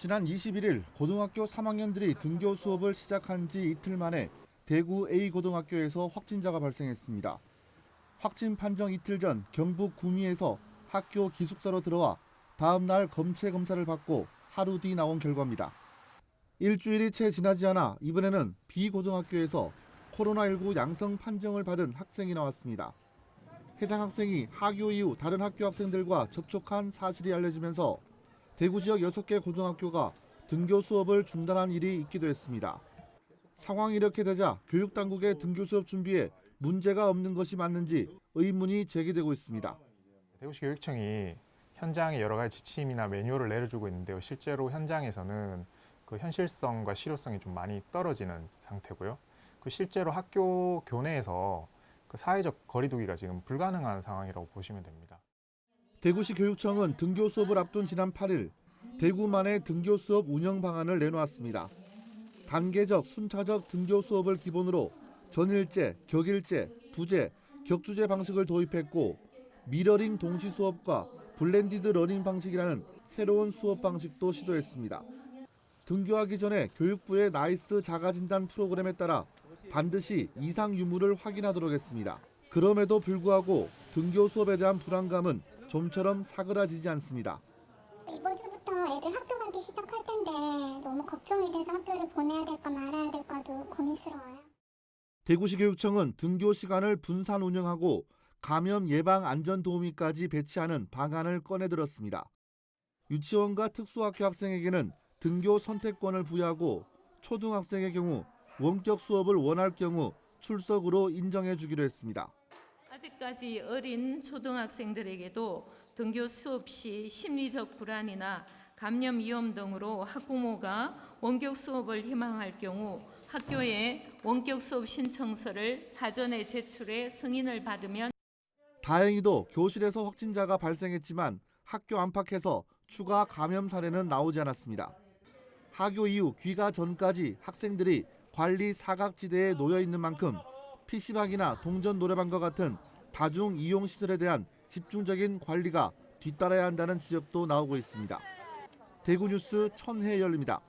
지난 21일 고등학교 3학년들이 등교 수업을 시작한 지 이틀 만에 대구 A 고등학교에서 확진자가 발생했습니다. 확진 판정 이틀 전 경북 구미에서 학교 기숙사로 들어와 다음 날 검체 검사를 받고 하루 뒤 나온 결과입니다. 일주일이 채 지나지 않아 이번에는 B 고등학교에서 코로나19 양성 판정을 받은 학생이 나왔습니다. 해당 학생이 하교 이후 다른 학교 학생들과 접촉한 사실이 알려지면서 대구 지역 6개 고등학교가 등교 수업을 중단한 일이 있기도 했습니다. 상황이 이렇게 되자 교육당국의 등교 수업 준비에 문제가 없는 것이 맞는지 의문이 제기되고 있습니다. 대구시 교육청이 현장에 여러 가지 지침이나 매뉴얼을 내려주고 있는데요. 실제로 현장에서는 그 현실성과 실효성이 좀 많이 떨어지는 상태고요. 그 실제로 학교 교내에서 그 사회적 거리두기가 지금 불가능한 상황이라고 보시면 됩니다. 대구시 교육청은 등교 수업을 앞둔 지난 8일 대구만의 등교 수업 운영 방안을 내놓았습니다. 단계적, 순차적 등교 수업을 기본으로 전일제, 격일제, 부제, 격주제 방식을 도입했고 미러링 동시 수업과 블렌디드 러닝 방식이라는 새로운 수업 방식도 시도했습니다. 등교하기 전에 교육부의 나이스 자가진단 프로그램에 따라 반드시 이상 유무를 확인하도록 했습니다. 그럼에도 불구하고 등교 수업에 대한 불안감은 좀처럼 사그라지지 않습니다. 이번 주부터 애들 학교 가기 시작할 텐데 너무 걱정이 돼서 학교를 보내야 될까 말아야 될까도 고민스러워요. 대구시 교육청은 등교 시간을 분산 운영하고 감염 예방 안전 도우미까지 배치하는 방안을 꺼내들었습니다. 유치원과 특수학교 학생에게는 등교 선택권을 부여하고 초등학생의 경우 원격 수업을 원할 경우 출석으로 인정해 주기로 했습니다. 아직까지 어린 초등학생들에게도 등교 수업 시 심리적 불안이나 감염 위험 등으로 학부모가 원격 수업을 희망할 경우 학교에 원격 수업 신청서를 사전에 제출해 승인을 받으면 다행히도 교실에서 확진자가 발생했지만 학교 안팎에서 추가 감염 사례는 나오지 않았습니다. 하교 이후 귀가 전까지 학생들이 관리 사각지대에 놓여 있는 만큼 PC방이나 동전 노래방과 같은 다중 이용 시설에 대한 집중적인 관리가 뒤따라야 한다는 지적도 나오고 있습니다. 대구 뉴스 천혜열입니다.